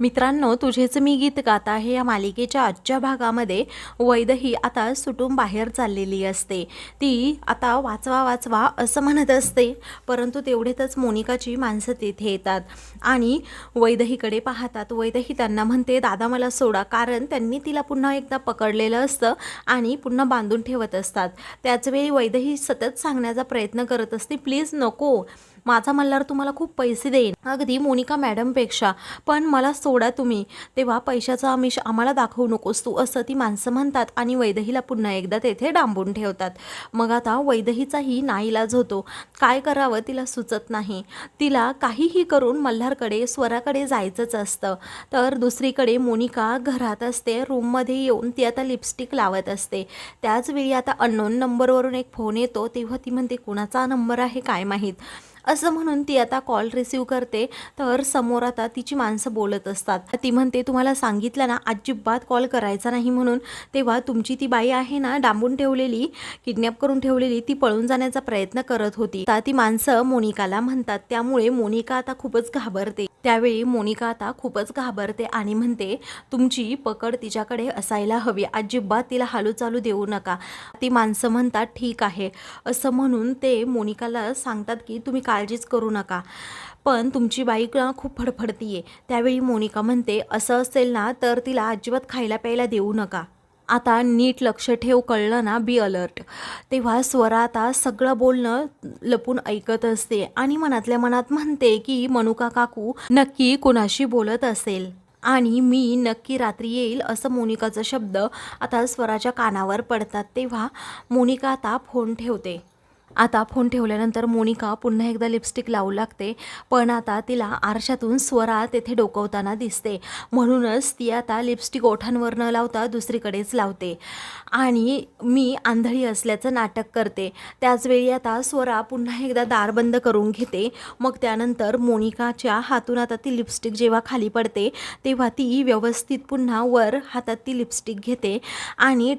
मित्रांनो तुझेच मी गीत गात आहे. या मालिकेच्या आजच्या भागामध्ये वैदही आता सुटून बाहेर चाललेली असते. ती आता वाचवा वाचवा असं म्हणत असते परंतु तेवढेतच मोनिकाची माणसं तिथे येतात. आणि वैदहीकडे पाहतात. वैदही त्यांना म्हणते दादा मला सोडा. कारण त्यांनी तिला पुन्हा एकदा पकडलेलं असतं आणि पुन्हा बांधून ठेवत असतात. त्याचवेळी वैदही सतत सांगण्याचा प्रयत्न करत असते प्लीज नको माझा मल्हार तुम्हाला खूप पैसे देईन. अगदी मोनिका मॅडमपेक्षा. पण मला सोडा तुम्ही. तेव्हा पैशाचा आमिष आम्हाला दाखवू नकोस तू असं ती माणसं म्हणतात आणि वैदहीला पुन्हा एकदा तेथे डांबून ठेवतात. मग आता वैदहीचाही नाईलाज होतो. काय करावं तिला सुचत नाही. तिला काहीही करून मल्हारकडे स्वराकडे जायचंच असतं. तर दुसरीकडे मोनिका घरात असते रूममध्ये येऊन ती आता लिपस्टिक लावत असते. त्याचवेळी आता अननोन नंबरवरून एक फोन येतो तेव्हा ती म्हणते कुणाचा नंबर आहे? काय माहीत? असं म्हणून ती आता कॉल रिसीव करते. तर समोर आता तिची माणसं बोलत असतात. ती म्हणते तुम्हाला सांगितलं ना अजिबात कॉल करायचा नाही म्हणून. तेव्हा तुमची ती बाई आहे ना डांबून ठेवलेली किडनॅप करून ठेवलेली ती पळून जाण्याचा प्रयत्न करत होती. आता ती माणसं मोनिकाला म्हणतात. त्यामुळे मोनिका आता खूपच घाबरते. त्यावेळी मोनिका आता खूपच घाबरते आणि म्हणते तुमची पकड तिच्याकडे असायला हवी. अजिबात तिला हालू चालू देऊ नका. ती माणसं म्हणतात ठीक आहे. असं म्हणून ते मोनिकाला सांगतात की तुम्ही काळजीच करू नका. पण तुमची बाईक ना खूप आहे त्यावेळी मोनिका म्हणते असं असेल ना तर तिला अजिबात खायला प्यायला देऊ नका. आता नीट लक्ष ठेव कळलं ना? Be alert. तेव्हा स्वरा आता सगळं बोलणं लपून ऐकत असते आणि मनातल्या मनात म्हणते की मनुका काकू नक्की कुणाशी बोलत असेल? आणि मी नक्की रात्री येईल असं मोनिकाचा शब्द आता स्वराच्या कानावर पडतात. तेव्हा मोनिका आता फोन ठेवते. आता फोन ठेवल्यानंतर मोनिका पुन्हा एकदा लिपस्टिक लावू लागते. पण आता तिला आरशातून स्वरा तेथे डोकवताना दिसते. म्हणूनच ती आता लिपस्टिक ओठांवर न लावता दुसरीकडेच लावते. आणि मी आंधळी असल्याचं नाटक करते. त्याचवेळी आता स्वरा पुन्हा एकदा दार बंद करून घेते. मग त्यानंतर मोनिकाच्या हातून आता ती लिपस्टिक जेव्हा खाली पडते तेव्हा ती व्यवस्थित पुन्हा वर हातात ती लिपस्टिक घेते. आणि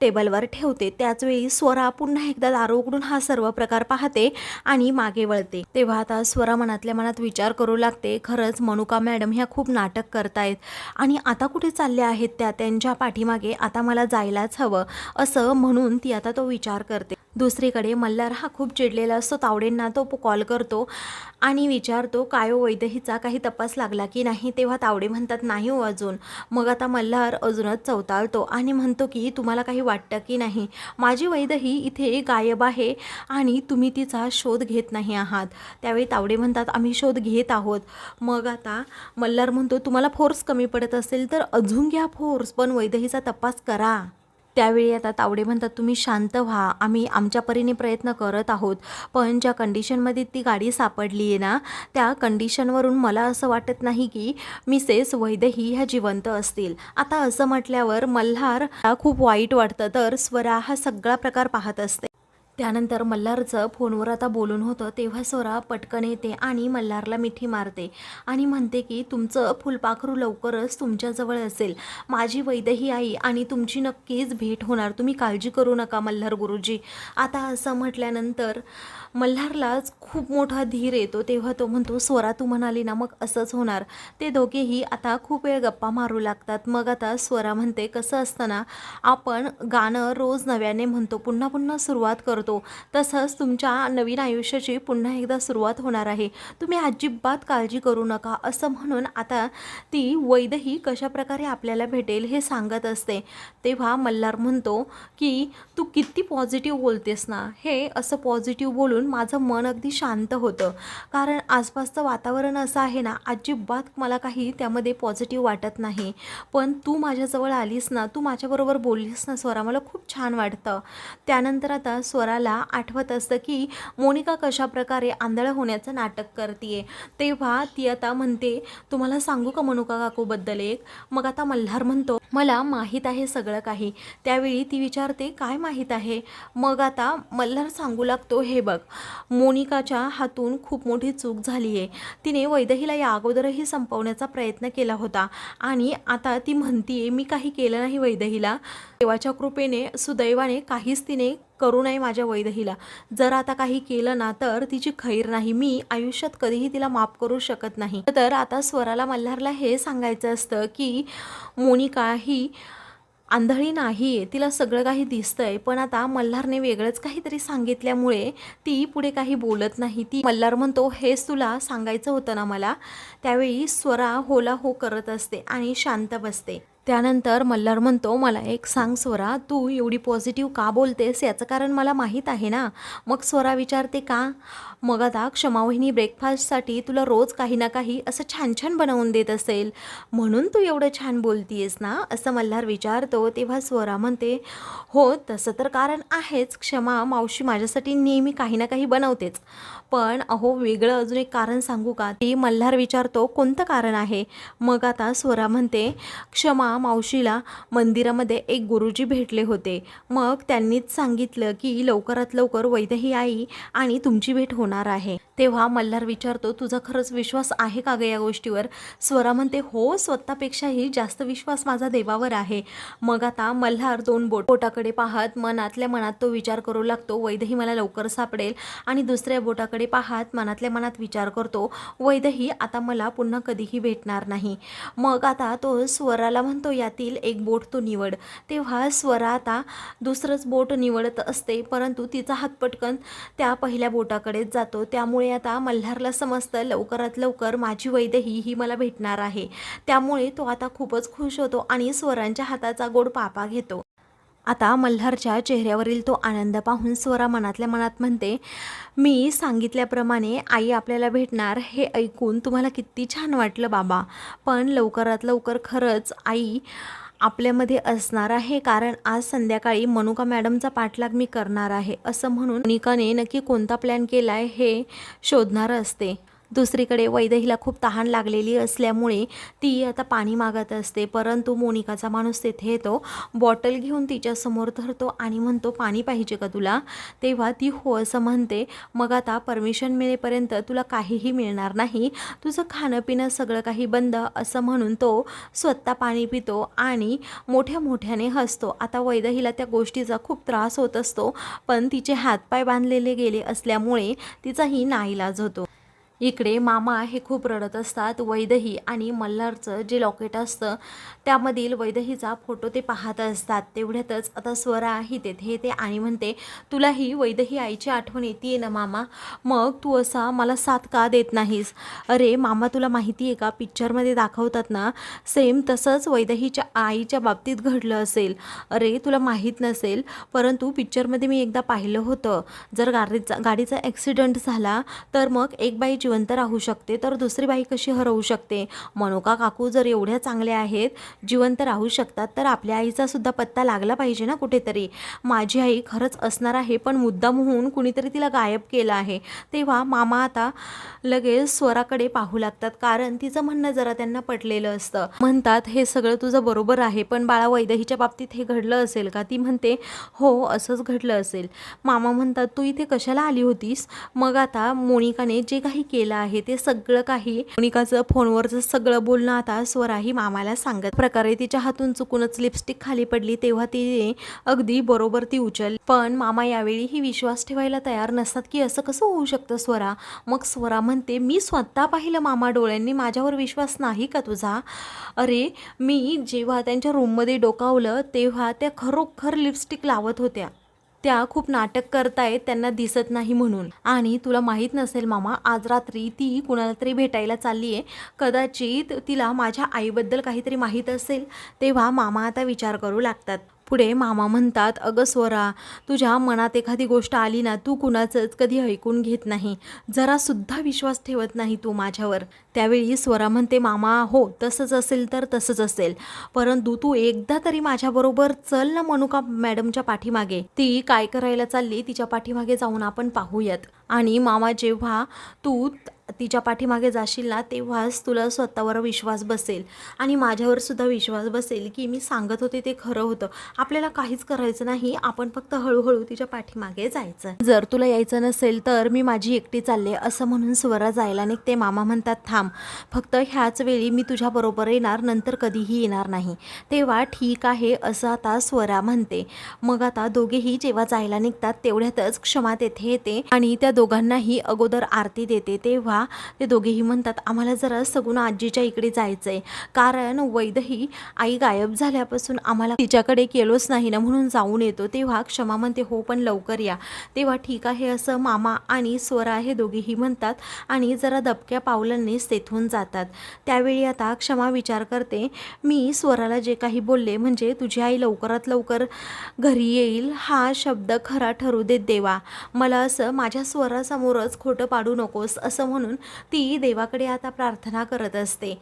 टेबलवर ठेवते. त्याचवेळी स्वरा पुन्हा एकदा दारू उघडून हा सर्व प्रकार पाहते आणि मागे वळते. तेव्हा आता स्वरा मनातल्या मनात विचार करू लागते. खरंच मनुका मॅडम ह्या खूप नाटक करतायत. आणि आता कुठे चालल्या आहेत त्या? त्यांच्या पाठीमागे आता मला जायलाच हवं असं म्हणून ती आता तो विचार करते. दुसरीकडे मल्हार हा खूप चिडलेला असतो तावडेंना तो कॉल करतो आणि विचारतो काय हो वैदहीचा काही तपास लागला की नाही? तेव्हा तावडे म्हणतात नाही हो अजून. मग आता मल्हार अजूनच चवताळतो आणि म्हणतो की तुम्हाला काही वाटतं की नाही? माझी वैदही इथे गायब आहे आणि तुम्ही तिचा शोध घेत नाही आहात. त्यावेळी तावडे म्हणतात आम्ही शोध घेत आहोत. मग आता मल्हार म्हणतो तुम्हाला फोर्स कमी पडत असेल तर अजून घ्या फोर्स पण वैदहीचा तपास करा. त्यावेळी आता तावडे म्हणतात तुम्ही शांत व्हा. आम्ही आमच्या परीने प्रयत्न करत आहोत. पण ज्या कंडिशनमध्ये ती गाडी सापडली आहे ना त्या कंडिशनवरून मला असं वाटत नाही की मिसेस वैदही ह्या जिवंत असतील. आता असं म्हटल्यावर मल्हार खूप वाईट वाटतं. तर स्वरा हा सगळा प्रकार पाहत असते. त्यानंतर मल्हारचं फोनवर आता बोलून होतं तेव्हा स्वरा पटकन येते आणि मल्हारला मिठी मारते आणि म्हणते की तुमचं फुलपाखरू लवकरच तुमच्याजवळ असेल. माझी वैदही आई आणि तुमची नक्कीच भेट होणार. तुम्ही काळजी करू नका मल्हार गुरुजी. आता असं म्हटल्यानंतर मल्हारलाच खूप मोठा धीर येतो. तेव्हा तो म्हणतो स्वरा तू म्हणाली ना मग असंच होणार. ते दोघेही आता खूप वेळ गप्पा मारू लागतात. मग आता स्वरा म्हणते कसं असताना आपण गाणं रोज नव्याने म्हणतो. पुन्हा पुन्हा सुरुवात करतो. तसंच तुमच्या नवीन आयुष्याची पुन्हा एकदा सुरुवात होणार आहे. तुम्ही अजिबात काळजी करू नका असं म्हणून आता ती वैदही कशाप्रकारे आपल्याला भेटेल हे सांगत असते. तेव्हा मल्हार म्हणतो की तू किती पॉझिटिव्ह बोलतेस ना. हे असं पॉझिटिव्ह बोलून माझं मन अगदी शांत होतं. कारण आसपासचं वातावरण असं आहे ना अजिबात मला काही त्यामध्ये पॉझिटिव्ह वाटत नाही. पण तू माझ्याजवळ आलीस ना तू माझ्याबरोबर बोललीस ना स्वरा मला खूप छान वाटतं. त्यानंतर आता स्वरा स्वराला आठवत असतं की मोनिका कशाप्रकारे आंधळ होण्याचं नाटक करते तेव्हा ती आता म्हणते तुम्हाला सांगू का मनुका काकूबद्दल एक? मग आता मल्हार म्हणतो मला माहीत आहे सगळं काही. त्यावेळी ती विचारते काय माहीत आहे? मग आता मल्हार सांगू लागतो हे बघ मोनिकाच्या हातून खूप मोठी चूक झाली आहे तिने वैदहीला या अगोदरही संपवण्याचा प्रयत्न केला होता. आणि आता ती म्हणतीये मी काही केलं नाही वैदहीला. देवाच्या कृपेने सुदैवाने काहीच तिने करू नये माझ्या वैदहीला. जर आता काही केलं ना तर तिची खैर नाही. मी आयुष्यात कधीही तिला माफ करू शकत नाही. तर आता स्वराला मल्हारला हे सांगायचं असतं की मोनिका ही आंधळी नाही आहे तिला सगळं काही दिसतंय. पण आता मल्हारने वेगळंच काहीतरी सांगितल्यामुळे ती पुढे काही बोलत नाही. ती मल्हार म्हणतो हेच तुला सांगायचं होतं ना मला? त्यावेळी स्वरा होला हो करत असते आणि शांत बसते. त्यानंतर मल्हार म्हणतो मला एक सांग स्वरा तू एवढी पॉझिटिव्ह का बोलतेस? याचं कारण मला माहीत आहे ना. मग स्वरा विचारते का? मग आता क्षमावहिनी ब्रेकफास्टसाठी तुला रोज काही ना काही असं छान छान बनवून देत असेल. म्हणून तू एवढं छान बोलतीयेस ना? असं मल्हार विचारतो. तेव्हा स्वरा म्हणते हो तसं तर कारण आहेच. क्षमा मावशी माझ्यासाठी नेहमी काही ना काही बनवतेच. पण अहो वेगळं अजून एक कारण सांगू का? ती मल्हार विचारतो कोणतं कारण आहे? मग आता स्वरा म्हणते क्षमा मावशीला मंदिरामध्ये एक गुरुजी भेटले होते. मग त्यांनीच सांगितलं की लवकरात लवकर वैदही आई आणि तुमची भेट होणार आहे. तेव्हा मल्हार विचारतो तुझा खरंच विश्वास आहे का ग या गोष्टीवर? स्वरा म्हणते हो स्वतःपेक्षाही जास्त विश्वास माझा देवावर आहे. मग आता मल्हार दोन बोट बोटाकडे पाहत मनातल्या मनात तो विचार करू लागतो वैदही मला लवकर सापडेल. आणि दुसऱ्या बोटाकडे पाहत मनातल्या मनात विचार करतो वैदही आता मला पुन्हा कधीही भेटणार नाही. मग आता तो स्वराला म्हणतो यातील एक बोट तो निवड. तेव्हा स्वरा आता दुसरंच बोट निवडत असते परंतु तिचा हात पटकन त्या पहिल्या बोटाकडेच जातो. त्यामुळे आता मल्हारला समजतं लवकरात लवकर माझी वैदही ही मला भेटणार आहे. त्यामुळे तो आता खूपच खुश होतो आणि स्वरांच्या हाताचा गोड पापा घेतो. आता मल्हारच्या चेहऱ्यावरील तो आनंद पाहून स्वरा मनातल्या मनात म्हणते मी सांगितल्याप्रमाणे आई आपल्याला भेटणार हे ऐकून तुम्हाला किती छान वाटलं बाबा. पण लवकरात लवकर खरंच आई आपल्यामध्ये असणार आहे कारण आज संध्याकाळी मनुका मॅडमचा पाठलाग मी करणार आहे. असं म्हणून निकाने नक्की कोणता प्लॅन केला आहे हे शोधणार असते. दुसरीकडे वैदहीला खूप तहान लागलेली असल्यामुळे ती आता पाणी मागत असते. परंतु मोनिकाचा माणूस तेथे येतो बॉटल घेऊन तिच्यासमोर धरतो आणि म्हणतो पाणी पाहिजे का तुला? तेव्हा ती हो असं म्हणते मग आता परमिशन मिळेपर्यंत तुला काहीही मिळणार नाही. तुझं खाणं पिणं सगळं काही बंद असं म्हणून तो स्वतः पाणी पितो आणि मोठ्या मोठ्याने हसतो. आता वैदहीला त्या गोष्टीचा खूप त्रास होत असतो पण तिचे हातपाय बांधलेले गेले असल्यामुळे तिचाही नाईलाज होतो. इकडे मामा हे खूप रडत असतात. वैदही आणि मल्हारचं जे लॉकेट असतं त्यामधील वैदहीचा फोटो ते पाहत असतात. तेवढ्यातच आता स्वरा ही तेथे येते आणि म्हणते तुलाही वैदही आईची आठवण येते ना मामा? मग तू असा मला साथ का देत नाहीस? अरे मामा तुला माहिती आहे का? पिक्चरमध्ये दाखवतात ना सेम तसंच वैदहीच्या आईच्या बाबतीत घडलं असेल. अरे तुला माहीत नसेल परंतु पिक्चरमध्ये मी एकदा पाहिलं होतं. जर गाडीचा गाडीचा ॲक्सिडेंट झाला तर मग एक बाई जिवंत राहू शकते तर दुसरी बाई कशी हरवू शकते? मनोका काकू जर एवढ्या चांगल्या आहेत जिवंत राहू शकतात तर आपल्या आईचा सुद्धा पत्ता लागला पाहिजे ना कुठेतरी. माझी आई खरंच असणार आहे पण मुद्दाम होऊन कुणीतरी तिला गायब केलं आहे. तेव्हा मामा आता लगेच स्वराकडे पाहू लागतात कारण तिचं म्हणणं जरा त्यांना पटलेलं असतं. म्हणतात हे सगळं तुझं बरोबर आहे पण बाळा वैदहीच्या बाबतीत हे घडलं असेल का? ती म्हणते हो असंच घडलं असेल. मामा म्हणतात तू इथे कशाला आली होतीस? मग आता मोनिकाने जे काही केलं केलं आहे ते सगळं काही. मोनिकाचं फोनवरचं सगळं बोलणं आता स्वराही मामाला सांगत. प्रकारे तिच्या हातून चुकूनच लिपस्टिक खाली पडली तेव्हा तिने अगदी बरोबर ती उचल पण मामा यावेळी ही विश्वास ठेवायला तयार नसतात की असं कसं होऊ शकतं स्वरा? मग स्वरा म्हणते मी स्वतः पाहिलं मामा डोळ्यांनी माझ्यावर विश्वास नाही का तुझा? अरे मी जेव्हा त्यांच्या रूममध्ये डोकावलं तेव्हा त्या खरोखर लिपस्टिक लावत होत्या. त्या खूप नाटक करतायत त्यांना दिसत नाही म्हणून. आणि तुला माहीत नसेल मामा आज रात्री ती कुणाला तरी भेटायला चालली आहे कदाचित तिला माझ्या आईबद्दल काहीतरी माहीत असेल तेव्हा मामा आता विचार करू लागतात. पुढे मामा म्हणतात अगं स्वरा तुझ्या मनात एखादी गोष्ट आली ना तू कुणाचंच कधी ऐकून घेत नाही. जरासुद्धा विश्वास ठेवत नाही तू माझ्यावर. त्यावेळी स्वरा म्हणते मामा हो तसंच असेल तर तसंच असेल. परंतु तू एकदा तरी माझ्याबरोबर चल ना मनुका मॅडमच्या पाठीमागे. ती काय करायला चालली तिच्या पाठीमागे जाऊन आपण पाहूयात. आणि मामा जेव्हा तू तिच्या पाठीमागे जाशील ना तेव्हाच तुला स्वतःवर विश्वास बसेल. आणि माझ्यावर सुद्धा विश्वास बसेल की मी सांगत होते ते खरं होतं. आपल्याला काहीच करायचं नाही आपण फक्त हळूहळू तिच्या पाठीमागे जायचं. जर तुला यायचं नसेल तर मी माझी एकटी चालले असं म्हणून स्वरा जायला निघते. मामा म्हणतात थांब फक्त ह्याच वेळी मी तुझ्याबरोबर येणार नंतर कधीही येणार नाही. तेव्हा ठीक आहे असं आता स्वरा म्हणते. मग आता दोघेही जेव्हा जायला निघतात तेवढ्यातच क्षमा तेथे येते. आणि त्या दोघांनाही अगोदर आरती देते. तेव्हा ते दोघेही म्हणतात आम्हाला जरा सगुण आजीच्या इकडे जायचं आहे कारण वैदही आई गायब झाल्यापासून आम्हाला तिच्याकडे केलोच नाही ना म्हणून जाऊन येतो. तेव्हा क्षमा म्हणते हो पण लवकर या. तेव्हा ठीक आहे असं मामा आणि स्वरा हे दोघेही म्हणतात आणि जरा दबक्या पावलांनीच तेथून जातात. त्यावेळी आता क्षमा विचार करते मी स्वराला जे काही बोलले म्हणजे तुझी आई लवकरात लवकर घरी येईल हा शब्द खरा ठरू देत देवा. मला असं माझ्या स्वरासमोरच खोटं पाडू नकोस असं म्हणून ती देवाकडे आता प्रार्थना करत असते.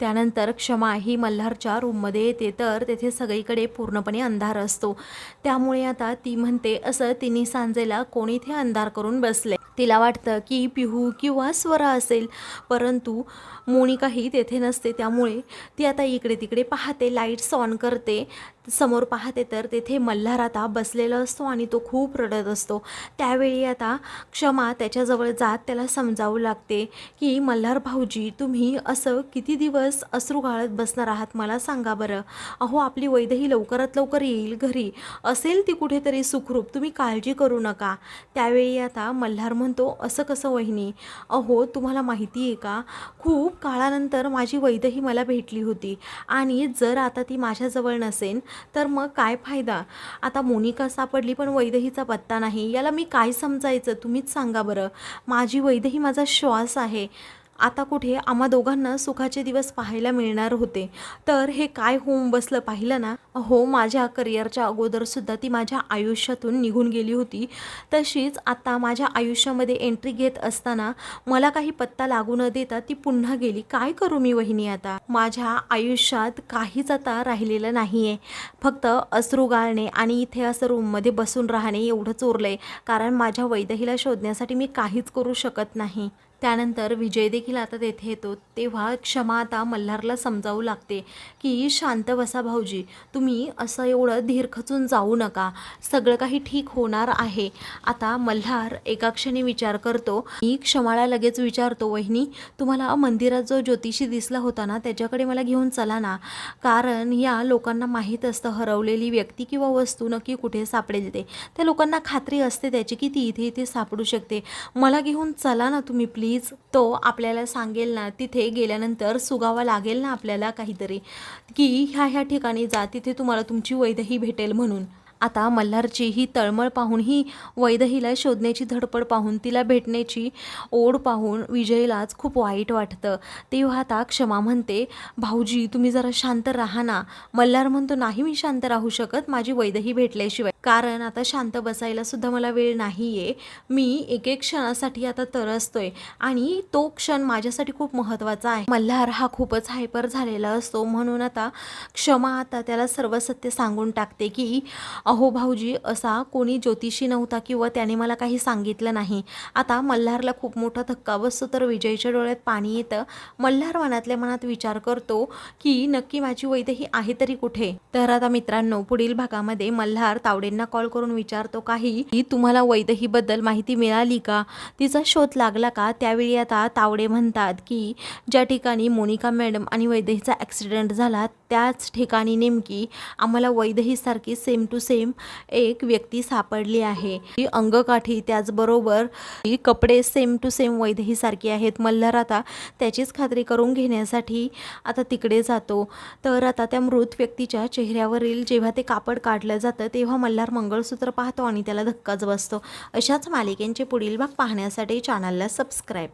त्यानंतर क्षमा ही मल्हारच्या रूममध्ये येते तर तेथे सगळीकडे पूर्णपणे अंधार असतो. त्यामुळे आता ती म्हणते असं तिन्ही सांजेला कोणी ते अंधार करून बसले. तिला वाटतं की पिहू किंवा स्वरा असेल. परंतु मोनिकाही तेथे नसते. त्यामुळे ती आता इकडे तिकडे पाहते लाईट्स ऑन करते. समोर पाहते तर तेथे मल्हार आता बसलेला असतो आणि तो खूप रडत असतो. त्यावेळी आता क्षमा त्याच्याजवळ जात त्याला समजावू लागते की मल्हार भाऊजी तुम्ही असं किती दिवस अश्रू गाळत बसणार आहात? मला सांगा बरं. अहो आपली वैदही लवकरात लवकर येईल घरी. असेल ती कुठेतरी सुखरूप. तुम्ही काळजी करू नका. त्यावेळी आता मल्हार म्हणतो असं कसं वहिनी? अहो तुम्हाला माहिती आहे का? खूप काळानंतर माझी वैदही मला भेटली होती आणि जर आता ती माझ्याजवळ नसेल तर मग काय फायदा? आता मोनिका सापडली पण वैदहीचा पत्ता नाही याला मी काय समजायचं? तुम्हीच सांगा बरं. माझी वैदही माझा श्वास आहे. आता कुठे? आम्हा दोघांना सुखाचे दिवस पाहायला मिळणार होते. तर हे काय होऊन बसलं पाहिलं ना? हो माझ्या करिअरच्या अगोदरसुद्धा ती माझ्या आयुष्यातून निघून गेली होती. तशीच आता माझ्या आयुष्यामध्ये एंट्री घेत असताना मला काही पत्ता लागू न देता ती पुन्हा गेली. काय करू मी वहिनी आता? माझ्या आयुष्यात काहीच आता राहिलेलं नाही आहे फक्त अश्रू गाळणे आणि इथे असं रूममध्ये बसून राहणे एवढंच उरलं कारण माझ्या वैदहीला शोधण्यासाठी मी काहीच करू शकत नाही. त्यानंतर विजय देखील आता तेथे येतो. तेव्हा क्षमा आता मल्हारला समजावू लागते की शांत बसा भाऊजी. तुम्ही असं एवढं धीर खचून जाऊ नका. सगळं काही ठीक होणार आहे. आता मल्हार एका क्षणी विचार करतो. मी क्षमाला लगेच विचारतो वहिनी. तुम्हाला मंदिरात जो ज्योतिषी दिसला होता ना त्याच्याकडे मला घेऊन चला ना. कारण या लोकांना माहीत असतं हरवलेली व्यक्ती किंवा वस्तू नक्की कुठे सापडेल ते. त्या लोकांना खात्री असते त्याची की ती इथे इथे सापडू शकते. मला घेऊन चला ना तुम्ही प्लीज. तो आपल्याला सांगेल ना तिथे गेल्यानंतर सुगावा लागेल ना आपल्याला काहीतरी की ह्या ह्या ठिकाणी जा तिथे तुम्हाला तुमची वैदही भेटेल म्हणून. आता मल्हारची ही तळमळ पाहून ही वैदहीला शोधण्याची धडपड पाहून तिला भेटण्याची ओढ पाहून विजयलाच खूप वाईट वाटतं. तेव्हा आता क्षमा म्हणते भाऊजी तुम्ही जरा शांत राहा ना. मल्हार म्हणतो नाही मी शांत राहू शकत. माझी वैदही भेटल्याशिवाय. कारण आता शांत बसायला सुद्धा मला वेळ नाही आहे मी एक एक क्षणासाठी आता तरसतोय आणि तो क्षण माझ्यासाठी खूप महत्त्वाचा आहे. मल्हार हा खूपच हायपर झालेला असतो. म्हणून आता क्षमा आता त्याला सर्व सत्य सांगून टाकते की अहो भाऊजी असा कोणी ज्योतिषी नव्हता किंवा त्याने मला काही सांगितलं नाही. आता मल्हारला खूप मोठा धक्का बसतो तर विजयच्या डोळ्यात पाणी येतं. मल्हार मनातल्या मनात विचार करतो की नक्की माझी वैद्य ही आहे तरी कुठे? तर आता मित्रांनो पुढील भागामध्ये मल्हार तावडे ताईंना कॉल करून विचारतो काही की तुम्हाला वैदहीबद्दल माहिती मिळाली का? तिचा शोध लागला का? त्यावेळी आता तावडे म्हणतात की ज्या ठिकाणी मोनिका मॅडम आणि वैदहीचा ॲक्सिडेंट झाला त्याच ठिकाणी नेमकी आम्हाला वैदहीसारखी सेम टू सेम एक व्यक्ती सापडली आहे. ती अंगकाठी त्याचबरोबर ही कपडे सेम टू सेम वैदहीसारखी आहेत. मल्हार आता त्याचीच खात्री करून घेण्यासाठी आता तिकडे जातो. तर आता त्या मृत व्यक्तीच्या चेहऱ्यावरील जेव्हा ते कापड काढलं जातं तेव्हा मल्हार मंगळसूत्र पाहतो आणि त्याला धक्काच बसतो अशाच मालिकेंचे पुढील भाग पाहण्यासाठी चॅनलला सबस्क्राईब